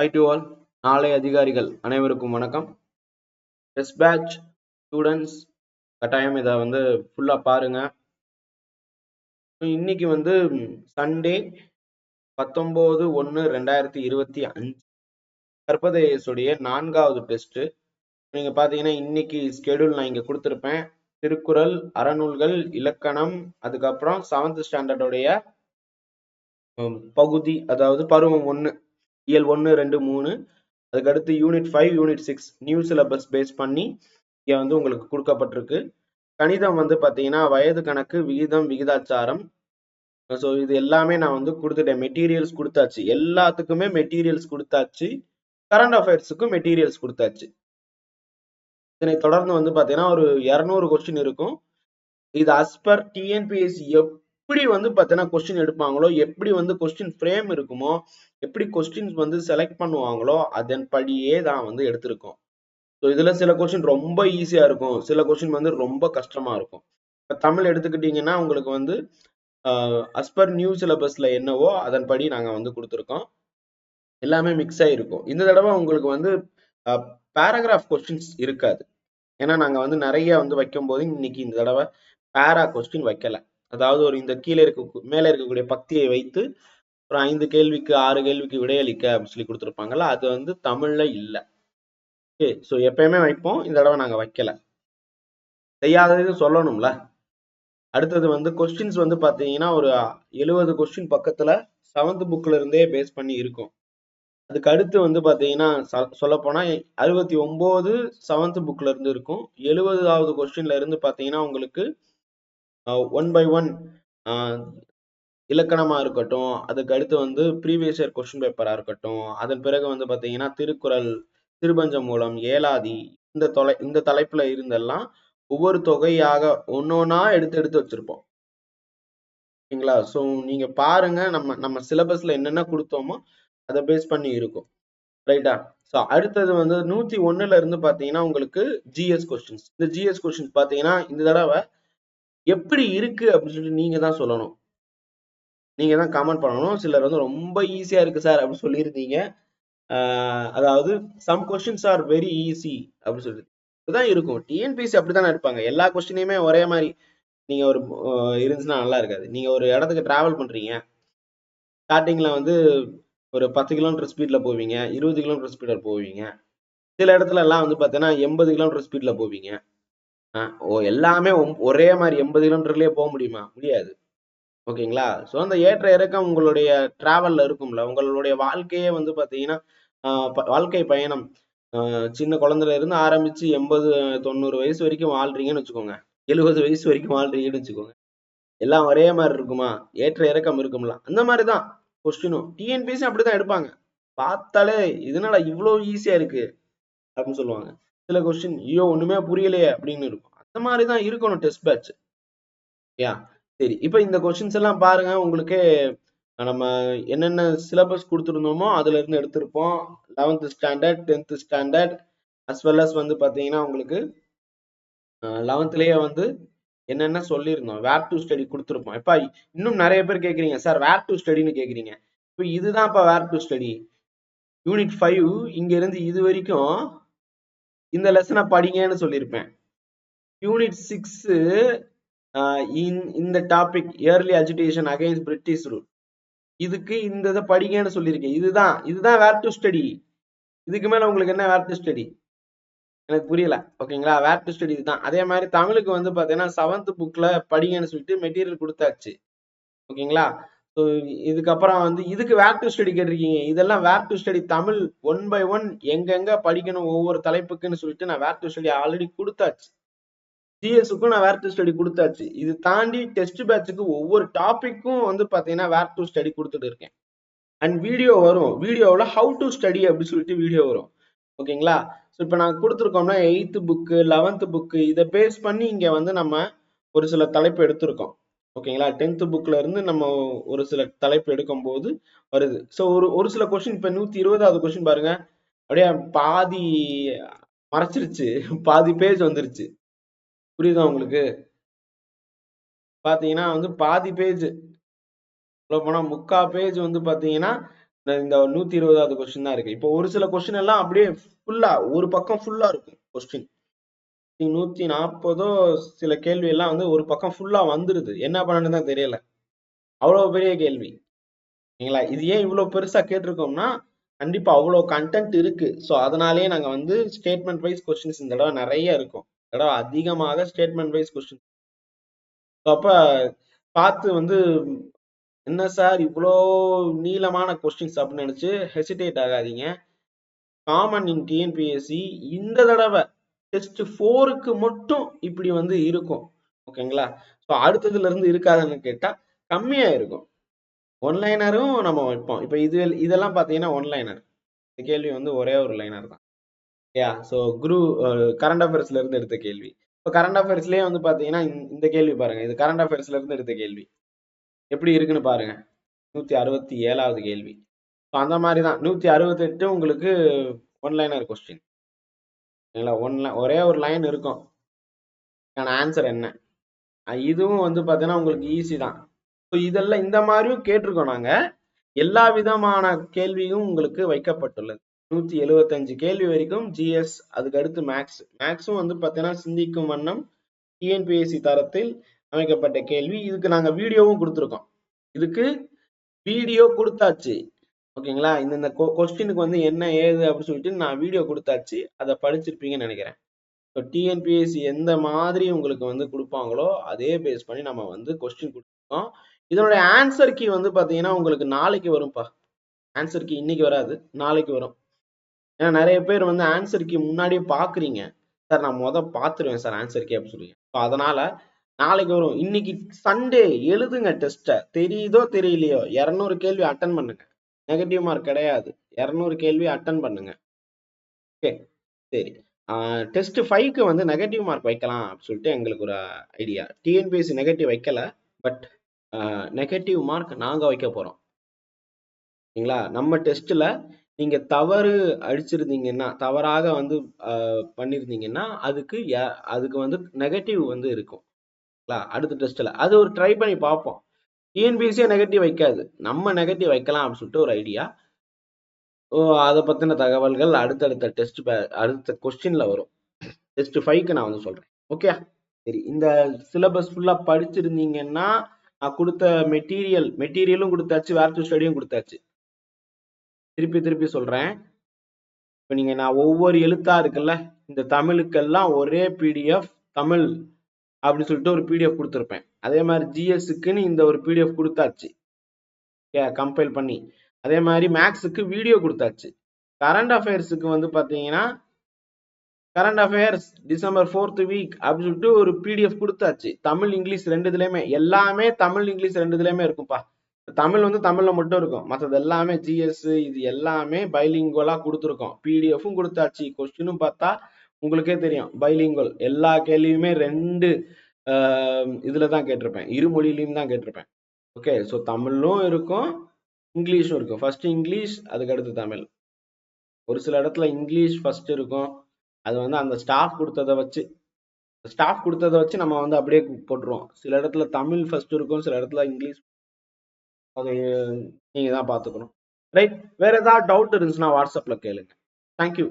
High to all நாளை அதிகாரிகள் அனைவருக்கும் வணக்கம். டெஸ்ட் பேட்ச் ஸ்டூடெண்ட்ஸ் கட்டாயம் இதை வந்து ஃபுல்லாக பாருங்க. இன்னைக்கு வந்து சண்டே பத்தொம்போது ஒன்று ரெண்டாயிரத்தி இருபத்தி அஞ்சு. கற்பதேசுடைய நான்காவது டெஸ்ட்டு நீங்கள் பார்த்தீங்கன்னா இன்னைக்கு ஸ்கெடியூல் நான் இங்கே கொடுத்துருப்பேன். திருக்குறள் அறநூல்கள் இலக்கணம் அதுக்கப்புறம் செவன்த் ஸ்டாண்டர்டுடைய பகுதி அதாவது பருவம் ஒன்று இயல் ஒன்று ரெண்டு மூணு. அதுக்கடுத்து unit five unit six new syllabus base பண்ணி இங்கே வந்து உங்களுக்கு கொடுக்கப்பட்டிருக்கு. கணிதம் வந்து பார்த்தீங்கன்னா வயது கணக்கு விகிதம் விகிதாச்சாரம். ஸோ இது எல்லாமே நான் வந்து கொடுத்துட்டேன். மெட்டீரியல்ஸ் கொடுத்தாச்சு. எல்லாத்துக்குமே மெட்டீரியல்ஸ் கொடுத்தாச்சு. கரண்ட் அஃபேர்ஸுக்கும் மெட்டீரியல்ஸ் கொடுத்தாச்சு. இதனை தொடர்ந்து வந்து பார்த்தீங்கன்னா ஒரு இரநூறு கொஸ்டின் இருக்கும். இது அஸ்பர் டிஎன்பிஎஸ்சி எப்படி வந்து பார்த்தீங்கன்னா கொஸ்டின் எடுப்பாங்களோ எப்படி வந்து கொஸ்டின் ஃப்ரேம் இருக்குமோ எப்படி கொஸ்டின்ஸ் வந்து செலக்ட் பண்ணுவாங்களோ அதன் படியே தான் வந்து எடுத்திருக்கோம். ஸோ இதில் சில கொஸ்டின் ரொம்ப ஈஸியாக இருக்கும். சில கொஸ்டின் வந்து ரொம்ப கஷ்டமாக இருக்கும். இப்போ தமிழ் எடுத்துக்கிட்டிங்கன்னா உங்களுக்கு வந்து அஸ்பர் நியூ சிலபஸில் என்னவோ அதன்படி நாங்கள் வந்து கொடுத்துருக்கோம். எல்லாமே மிக்ஸ் ஆகிருக்கும் இந்த தடவை உங்களுக்கு வந்து பேராகிராஃப் கொஸ்டின்ஸ் இருக்காது. ஏன்னா நாங்கள் வந்து நிறைய வந்து வைக்கும் போது இன்னைக்கு இந்த தடவை பேரா கொஸ்டின் வைக்கல. அதாவது ஒரு இந்த கீழே இருக்க மேலே இருக்கக்கூடிய பக்தியை வைத்து ஒரு ஐந்து கேள்விக்கு ஆறு கேள்விக்கு விடையளிக்க அப்படின்னு சொல்லி கொடுத்துருப்பாங்கல்ல அது வந்து தமிழ்ல இல்லை. ஓகே ஸோ எப்பயுமே வைப்போம். இந்த தடவை நாங்கள் வைக்கல. செய்யாதது சொல்லணும்ல. அடுத்தது வந்து கொஸ்டின்ஸ் வந்து பார்த்தீங்கன்னா ஒரு எழுபது கொஸ்டின் பக்கத்துல செவன்த் புக்ல இருந்தே பேஸ் பண்ணி இருக்கும். அதுக்கு அடுத்து வந்து பார்த்தீங்கன்னா சொல்லப்போனால் அறுபத்தி ஒம்பது செவன்த் புக்ல இருந்து இருக்கும். எழுபதாவது கொஸ்டின்ல இருந்து பார்த்தீங்கன்னா உங்களுக்கு ஒன் பை ஒன் இலக்கணமா இருக்கட்டும் அதுக்கு அடுத்து வந்து ப்ரீவியஸ் இயர் கொஸ்டின் பேப்பரா இருக்கட்டும் அதன் பிறகு வந்து பார்த்தீங்கன்னா திருக்குறள் திருபஞ்சம் மூலம் ஏலாதி இந்த தொலை இந்த தலைப்புல இருந்தெல்லாம் ஒவ்வொரு தொகையாக ஒன்னொன்னா எடுத்து எடுத்து வச்சிருப்போம். ஓகேங்களா ஸோ நீங்க பாருங்க நம்ம நம்ம சிலபஸ்ல என்னென்ன கொடுத்தோமோ அதை பேஸ் பண்ணி இருக்கும். ரைட்டா ஸோ அடுத்தது வந்து நூத்தி ஒண்ணுல இருந்து பாத்தீங்கன்னா உங்களுக்கு ஜிஎஸ் கொஸ்டின்ஸ் இந்த ஜிஎஸ் கொஸ்டின்ஸ் பார்த்தீங்கன்னா இந்த தடவை எப்படி இருக்கு அப்படின்னு சொல்லிட்டு நீங்க தான் சொல்லணும். நீங்க தான் கமெண்ட் பண்ணணும். சிலர் வந்து ரொம்ப ஈஸியா இருக்கு சார் அப்படின்னு சொல்லியிருந்தீங்க. அதாவது some questions are very easy அப்படின்னு சொல்லிட்டு. இதுதான் இருக்கும். டிஎன்பிசி அப்படித்தானே இருப்பாங்க. எல்லா கொஸ்டினையுமே ஒரே மாதிரி. நீங்க ஒரு இருந்துச்சுன்னா நல்லா இருக்காது. நீங்க ஒரு இடத்துக்கு டிராவல் பண்றீங்க. ஸ்டார்டிங்ல வந்து ஒரு பத்து கிலோமீட்டர் ஸ்பீட்ல போவீங்க. இருபது கிலோமீட்டர் ஸ்பீட்ல போவீங்க. சில இடத்துல எல்லாம் வந்து பார்த்தீங்கன்னா எண்பது கிலோமீட்டர் ஸ்பீட்ல போவீங்க. எல்லாமே ஒரே மாதிரி எண்பது கிலோமீட்டர்லயே போக முடியுமா? முடியாது. ஓகேங்களா? ஸோ அந்த ஏற்ற இறக்கம் உங்களுடைய டிராவல்ல இருக்கும்ல. உங்களுடைய வாழ்க்கையே வந்து பார்த்தீங்கன்னா வாழ்க்கை பயணம். சின்ன குழந்தைல இருந்து ஆரம்பிச்சு எண்பது தொண்ணூறு வயசு வரைக்கும் வாழ்றீங்கன்னு வச்சுக்கோங்க. எழுபது வயசு வரைக்கும் வாழ்றீங்கன்னு வச்சுக்கோங்க. எல்லாம் ஒரே மாதிரி இருக்குமா? ஏற்ற இறக்கம் இருக்கும்ல. அந்த மாதிரி தான் கொஸ்டினும் டிஎன்பிஎஸ்சி அப்படிதான் எடுப்பாங்க. பார்த்தாலே இதனால இவ்வளோ ஈஸியா இருக்கு? அப்படின்னு சொல்லுவாங்க. சில கொஸ்டின் ஐயோ ஒண்ணுமே புரியலையே அப்படின்னு இருக்கும். அந்த மாதிரி தான் இருக்கணும் டெஸ்ட் பேட்ச் யா சரி இப்போ இந்த கொஸ்டின்ஸ் எல்லாம் பாருங்க. உங்களுக்கு நம்ம என்னென்ன சிலபஸ் கொடுத்துருந்தோமோ அதுல இருந்து எடுத்திருப்போம். Eleventh standard tenth standard as well as வந்து பார்த்தீங்கன்னா உங்களுக்கு லெவன்த்லேயே வந்து என்னென்ன சொல்லியிருந்தோம். வேர் டு ஸ்டடி கொடுத்துருப்போம். இப்போ இன்னும் நிறைய பேர் கேட்குறீங்க சார் வேர் டு ஸ்டடின்னு கேட்குறீங்க இப்போ இதுதான் இப்போ where to study unit five இங்க இருந்து இது வரைக்கும் இந்த லெசனை படிங்கன்னு சொல்லியிருப்பேன். யூனிட் சிக்ஸ் இந்த topic early agitation against British rule இதுக்கு இந்த இதை படிங்கன்னு சொல்லியிருக்கேன். இதுதான் இதுதான் வேர் டு ஸ்டடி இதுக்கு மேல உங்களுக்கு என்ன வேர் டு ஸ்டடி எனக்கு புரியல. ஓகேங்களா? வேர் டு ஸ்டடி இதுதான். அதே மாதிரி தமிழுக்கு வந்து பாத்தீங்கன்னா செவன்த் புக்ல படிங்கன்னு சொல்லிட்டு மெட்டீரியல் கொடுத்தாச்சு. ஓகேங்களா? ஸோ இதுக்கப்புறம் வந்து இதுக்கு வேர் டு ஸ்டடி கேட்டிருக்கீங்க. இதெல்லாம் where to study Tamil one by one எங்கெங்க படிக்கணும் ஒவ்வொரு தலைப்புக்குன்னு சொல்லிட்டு நான் வேர் டு ஸ்டடி ஆல்ரெடி கொடுத்தாச்சு. சிஎஸ்க்கும் நான் வேர் டு ஸ்டடி கொடுத்தாச்சு. இது தாண்டி டெஸ்ட் பேட்சுக்கு ஒவ்வொரு டாபிக்கும் வந்து பார்த்தீங்கன்னா வேர் டு ஸ்டடி கொடுத்துட்டு இருக்கேன். அண்ட் வீடியோ வரும். வீடியோவில் ஹவு டு ஸ்டடி அப்படின்னு சொல்லிட்டு வீடியோ வரும். ஓகேங்களா? ஸோ இப்போ நாங்கள் கொடுத்துருக்கோம்னா எயித்து புக்கு லெவன்த்து புக்கு இதை பேஸ் பண்ணி இங்கே வந்து நம்ம ஒரு சில தலைப்பு எடுத்திருக்கோம். ஓகேங்களா? டென்த்து புக்ல இருந்து நம்ம ஒரு சில தலைப்பு எடுக்கும் போது வருது. ஸோ ஒரு ஒரு சில கொஸ்டின் இப்போ நூற்றி இருபதாவது கொஸ்டின் பாருங்க. அப்படியே பாதி மறைச்சிருச்சு. பாதி பேஜ் வந்துருச்சு. புரியுதா உங்களுக்கு? பாத்தீங்கன்னா வந்து பாதி பேஜ் சொல்ல போனா முக்கா பேஜ் வந்து பாத்தீங்கன்னா இந்த நூத்தி இருபதாவது கொஸ்டின் தான் இருக்கு. இப்போ ஒரு சில கொஸ்டின் எல்லாம் அப்படியே ஃபுல்லா ஒரு பக்கம் ஃபுல்லா இருக்கும் கொஸ்டின் நூத்தி நாற்பதோ சில கேள்வி எல்லாம் வந்து ஒரு பக்கம் ஃபுல்லா வந்துருது. என்ன பண்ணணும்னு தான் தெரியல. அவ்வளவு பெரிய கேள்வி. சரிங்களா இது ஏன் இவ்வளவு பெருசா கேட்டிருக்கோம்னா கண்டிப்பா அவ்வளவு கண்டென்ட் இருக்கு. ஸோ அதனாலேயே நாங்க வந்து ஸ்டேட்மெண்ட் வைஸ் கொஸ்டின்ஸ் இந்த தடவை நிறைய இருக்கும். இந்த தடவை அதிகமாக ஸ்டேட்மெண்ட் வைஸ் கொஸ்டின் அப்ப பார்த்து வந்து என்ன சார் இவ்வளோ நீளமான கொஸ்டின்ஸ் அப்படின்னு நினச்சி ஹெசிடேட் ஆகாதீங்க. காமன் இன் டிஎன்பிஎஸ்சி இந்த தடவை டெஸ்ட் ஃபோருக்கு மட்டும் இப்படி வந்து இருக்கும். ஓகேங்களா ஸோ அடுத்ததுல இருந்து இருக்காதுன்னு கேட்டா கம்மியா இருக்கும் ஒன்லைனரும் நம்ம வைப்போம். இப்போ இது இதெல்லாம் பார்த்தீங்கன்னா ஒன்லைனர் இந்த கேள்வி வந்து ஒரே ஒரு லைனர் தான். யா ஸோ குரு கரண்ட் அஃபேர்ஸ்ல இருந்து எடுத்த கேள்வி. இப்போ கரண்ட் அஃபேர்ஸ்லயே வந்து பார்த்தீங்கன்னா இந்த கேள்வி பாருங்க. இது கரண்ட் அஃபேர்ஸ்ல இருந்து எடுத்த கேள்வி. எப்படி இருக்குன்னு பாருங்க. நூத்தி அறுபத்தி ஏழாவது கேள்வி. ஸோ அந்த மாதிரி தான். நூத்தி அறுபத்தெட்டு உங்களுக்கு ஒன்லைனர் கொஸ்டின் சரிங்களா ஒன் ஒரே ஒரு லைன் இருக்கும். ஆன்சர் என்ன? இதுவும் வந்து பார்த்தீங்கன்னா உங்களுக்கு ஈஸி தான். ஸோ இதெல்லாம் இந்த மாதிரியும் கேட்டிருக்கோம் நாங்க. எல்லா விதமான கேள்வியும் உங்களுக்கு வைக்கப்பட்டுள்ளது. நூத்தி எழுபத்தஞ்சு கேள்வி வரைக்கும் ஜிஎஸ் அதுக்கு அடுத்து மேக்ஸ் மேக்ஸும் வந்து பார்த்தீங்கன்னா சிந்திக்கும் வண்ணம் டிஎன்பிஎஸ்சி தரத்தில் அமைக்கப்பட்ட கேள்வி. இதுக்கு நாங்க வீடியோவும் கொடுத்துருக்கோம். இதுக்கு வீடியோ கொடுத்தாச்சு. ஓகேங்களா? இந்த இந்த கொஸ்டினுக்கு வந்து என்ன ஏது அப்படின்னு சொல்லிட்டு நான் வீடியோ கொடுத்தாச்சு. அதை படிச்சிருப்பீங்கன்னு நினைக்கிறேன். ஸோ டிஎன்பிஎஸ்சி எந்த மாதிரி உங்களுக்கு வந்து கொடுப்பாங்களோ அதே பேஸ் பண்ணி நம்ம வந்து கொஸ்டின் கொடுத்துருக்கோம். இதனுடைய ஆன்சர் கீ வந்து பார்த்தீங்கன்னா உங்களுக்கு நாளைக்கு வரும்ப்பா ஆன்சர் கீ இன்னைக்கு வராது. நாளைக்கு வரும். ஏன்னா நிறைய பேர் வந்து ஆன்சர் கீ முன்னாடியே பார்க்குறீங்க. சார் நான் மொதல் பார்த்துருவேன் சார் ஆன்சர் கீ அப்படின்னு சொல்லி ஸோ அதனால நாளைக்கு வரும். இன்னைக்கு சண்டே எழுதுங்க டெஸ்ட்டை தெரியுதோ தெரியலையோ? இரநூறு கேள்வி அட்டன் பண்ணுங்க. நெகட்டிவ் மார்க் கிடையாது. இரநூறு கேள்வி அட்டன் பண்ணுங்க. ஓகே சரி. டெஸ்ட் ஃபைவ்க்கு வந்து நெகட்டிவ் மார்க் வைக்கலாம் அப்படின்னு சொல்லிட்டு எங்களுக்கு ஒரு ஐடியா டிஎன்பிஎஸ்சி நெகட்டிவ் வைக்கல பட் நெகட்டிவ் மார்க் நாங்கள் வைக்க போகிறோம் சரிங்களா? நம்ம டெஸ்ட்டில் நீங்கள் தவறு அடிச்சிருந்தீங்கன்னா தவறாக வந்து பண்ணியிருந்தீங்கன்னா அதுக்கு அதுக்கு வந்து நெகட்டிவ் வந்து இருக்கும். அடுத்த டெஸ்ட்டில் அது ஒரு ட்ரை பண்ணி பார்ப்போம். டிஎன்பிஎஸ்சியே நெகட்டிவ் வைக்காது. நம்ம நெகட்டிவ் வைக்கலாம் அப்படின்னு சொல்லிட்டு ஒரு ஐடியா ஓ அதை பற்றின தகவல்கள் அடுத்தடுத்த டெஸ்ட் அடுத்த கொஸ்டினில் வரும். டெஸ்ட் ஃபைவ்க்கு நான் வந்து சொல்கிறேன் ஓகே சரி இந்த சிலபஸ் ஃபுல்லாக படிச்சிருந்தீங்கன்னா நான் கொடுத்த மெட்டீரியல் மெட்டீரியலும் கொடுத்தாச்சு வேர் டு ஸ்டடியும் கொடுத்தாச்சு. திருப்பி திருப்பி சொல்கிறேன் இப்போ நீங்கள் நான் ஒவ்வொரு எழுத்தா இருக்குல்ல இந்த தமிழுக்கெல்லாம் ஒரே பிடிஎஃப் தமிழ் அப்படின்னு சொல்லிட்டு ஒரு பிடிஎஃப் கொடுத்துருப்பேன். அதே மாதிரி ஜிஎஸ்க்குன்னு இந்த ஒரு பிடிஎஃப் கொடுத்தாச்சு. கம்பைல் பண்ணி. அதே மாதிரி மேக்ஸுக்கு வீடியோ கொடுத்தாச்சு. கரண்ட் அஃபேர்ஸுக்கு வந்து பார்த்தீங்கன்னா current affairs December fourth week அப்படின்னு சொல்லிட்டு ஒரு பிடிஎஃப் கொடுத்தாச்சு. தமிழ் இங்கிலீஷ் ரெண்டு இதுலையுமே எல்லாமே தமிழ் இங்கிலீஷ் ரெண்டு இதுலையுமே இருக்கும்ப்பா. தமிழ் வந்து தமிழ்ல மட்டும் இருக்கும். மற்றது எல்லாமே ஜிஎஸ் இது எல்லாமே பைலிங்கோலா கொடுத்துருக்கோம். பிடிஎஃப்பும் கொடுத்தாச்சு. கொஸ்டினும் பார்த்தா உங்களுக்கே தெரியும். பைலிங்குவல் எல்லா கேள்வியுமே ரெண்டு இதில் தான் கேட்டிருப்பேன். இரு மொழியிலையும் தான் கேட்டிருப்பேன். ஓகே ஸோ தமிழும் இருக்கும் இங்கிலீஷும் இருக்கும். ஃபர்ஸ்ட் இங்கிலீஷ் அதுக்கடுத்து தமிழ். ஒரு சில இடத்துல இங்கிலீஷ் ஃபர்ஸ்ட் இருக்கும். அது வந்து அந்த ஸ்டாஃப் கொடுத்ததை வச்சு ஸ்டாஃப் கொடுத்ததை வச்சு நம்ம வந்து அப்படியே போட்டுருவோம். சில இடத்துல தமிழ் ஃபர்ஸ்ட் இருக்கும் சில இடத்துல இங்கிலீஷ். அது நீங்கள் தான் பார்த்துக்கணும். ரைட் வேற ஏதாவது டவுட் இருந்துச்சுன்னா வாட்ஸ்அப்பில் கேளுங்க. தேங்க்யூ